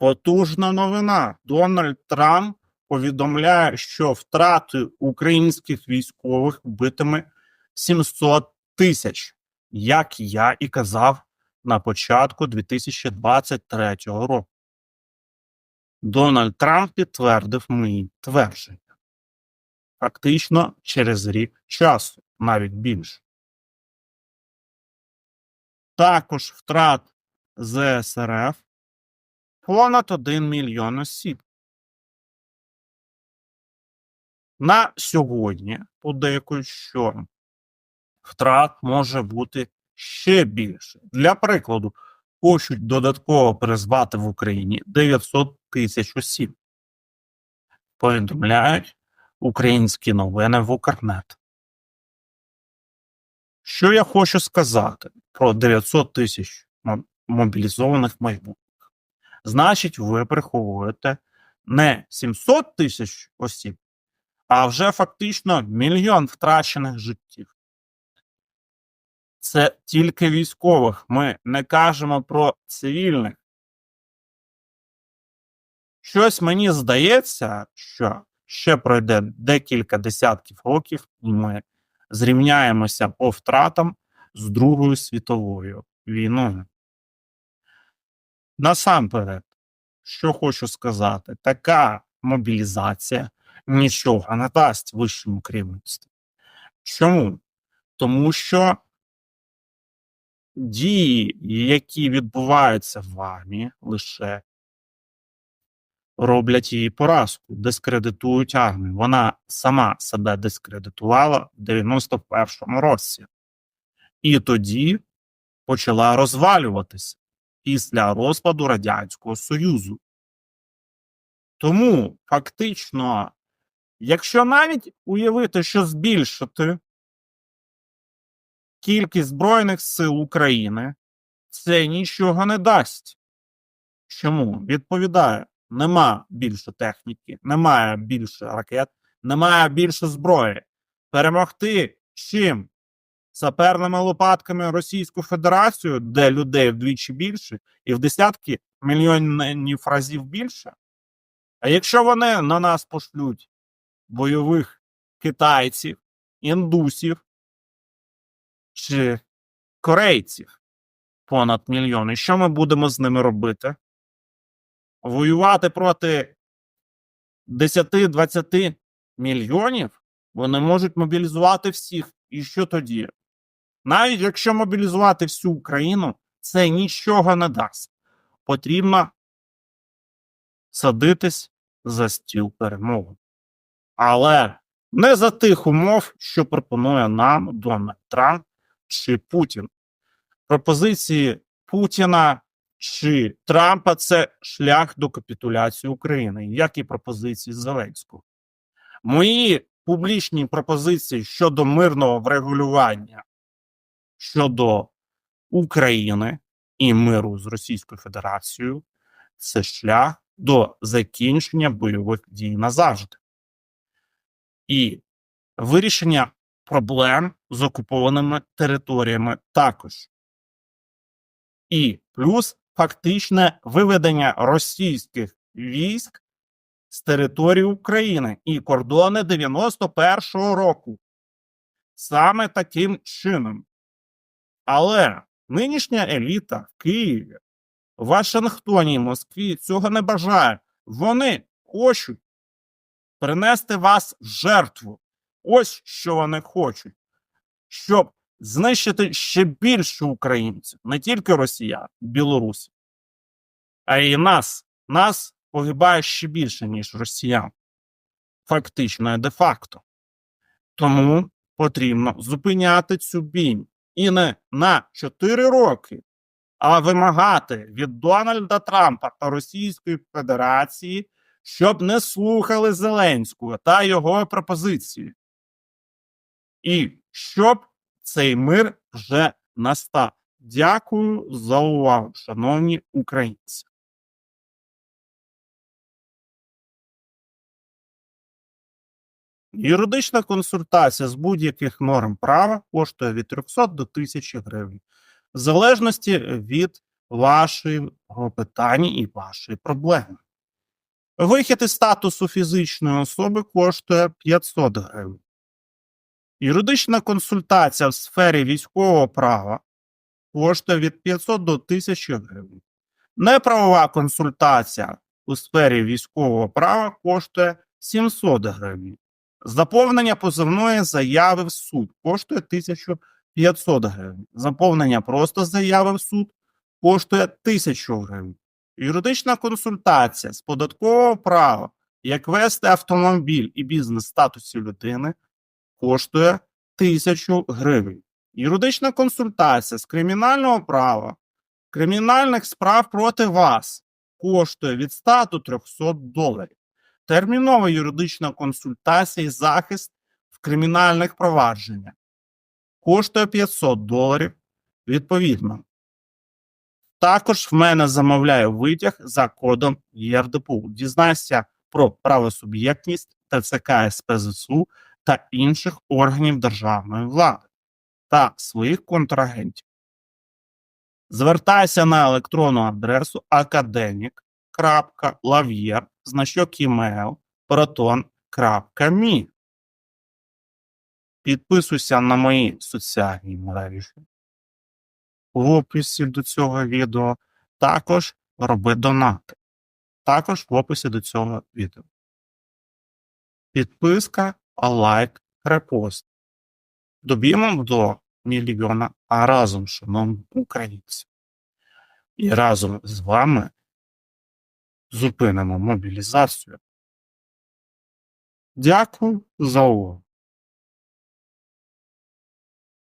Потужна новина. Дональд Трамп повідомляє, що втрати українських військових битиме 700 тисяч, як я і казав на початку 2023 року. Дональд Трамп підтвердив мої твердження. Фактично через рік часу, навіть більше. Також втрат ЗСРФ понад 1 мільйон осіб. На сьогодні подейкують, що втрат може бути ще більше. Для прикладу, хочуть додатково призвати в Україні 900 тисяч осіб. Повідомляють українські новини в Укрнет. Що я хочу сказати про 900 тисяч мобілізованих майбутніх? Значить, ви приховуєте не 700 тисяч осіб, а вже фактично мільйон втрачених життів. Це тільки військових. Ми не кажемо про цивільних. Щось мені здається, що ще пройде декілька десятків років, і ми зрівняємося по втратам з Другою світовою війною. Насамперед, що хочу сказати, така мобілізація нічого не дасть вищому керівництву. Чому? Тому що дії, які відбуваються в армії, лише роблять її поразку, дискредитують армію. Вона сама себе дискредитувала в 91-му році. І тоді почала розвалюватися після розпаду Радянського Союзу. Тому фактично, якщо навіть уявити, що збільшити кількість Збройних сил України, це нічого не дасть. Чому? Відповідаю, нема більше техніки, немає більше ракет, немає більше зброї. Перемогти чим? Саперними лопатками Російську Федерацію, де людей вдвічі більше, і в десятки мільйонів разів більше. А якщо вони на нас пошлють бойових китайців, індусів чи корейців понад мільйон, і що ми будемо з ними робити? Воювати проти 10-20 мільйонів вони можуть мобілізувати всіх. І що тоді? Навіть якщо мобілізувати всю Україну, це нічого не дасть. Потрібно садитись за стіл перемоги. Але не за тих умов, що пропонує нам Дональд Трамп чи Путін. Пропозиції Путіна чи Трампа це шлях до капітуляції України, як і пропозиції Зеленського. Мої публічні пропозиції щодо мирного врегулювання щодо України і миру з Російською Федерацією це шлях до закінчення бойових дій назавжди. І вирішення проблем з окупованими територіями також. І плюс фактичне виведення російських військ з території України і кордони 91-го року. Саме таким чином. Але нинішня еліта в Києві, Вашингтоні Москві цього не бажає. Вони хочуть принести вас в жертву. Ось що вони хочуть, щоб знищити ще більше українців, не тільки росіян, білорусів, а й нас. Нас погибає ще більше, ніж росіян. Фактично, де-факто. Тому потрібно зупиняти цю бійню і не на 4 роки, а вимагати від Дональда Трампа та Російської Федерації, щоб не слухали Зеленського та його пропозиції. І щоб цей мир вже настав. Дякую за увагу, шановні українці. Юридична консультація з будь-яких норм права коштує від 300 до 1000 гривень, в залежності від вашого питання і вашої проблеми. Вихід із статусу фізичної особи коштує 500 гривень. Юридична консультація в сфері військового права коштує від 500 до 1000 гривень. Неправова консультація у сфері військового права коштує 700 гривень. Заповнення позовної заяви в суд коштує 1500 гривень. Заповнення просто заяви в суд коштує 1000 гривень. Юридична консультація з податкового права, як вести автомобіль і бізнес статусі людини, коштує 1000 гривень. Юридична консультація з кримінального права, кримінальних справ проти вас коштує від 100 до 300 доларів. Термінова юридична консультація і захист в кримінальних провадженнях коштує 500 доларів відповідно. Також в мене замовляє витяг за кодом ЄРДПУ. Дізнайся про правосуб'єктність ТЦК СПЗСУ та інших органів державної влади та своїх контрагентів. Звертайся на електронну адресу академік.лав'єр, значок email proton.me. Підписуйся на мої соціальні мережі в описі до цього відео. Також роби донати. Також в описі до цього відео. Підписка, лайк, репост. Доб'ємо до мільйона, а разом, шановні українці. І разом з вами зупинимо мобілізацію. Дякую за увагу.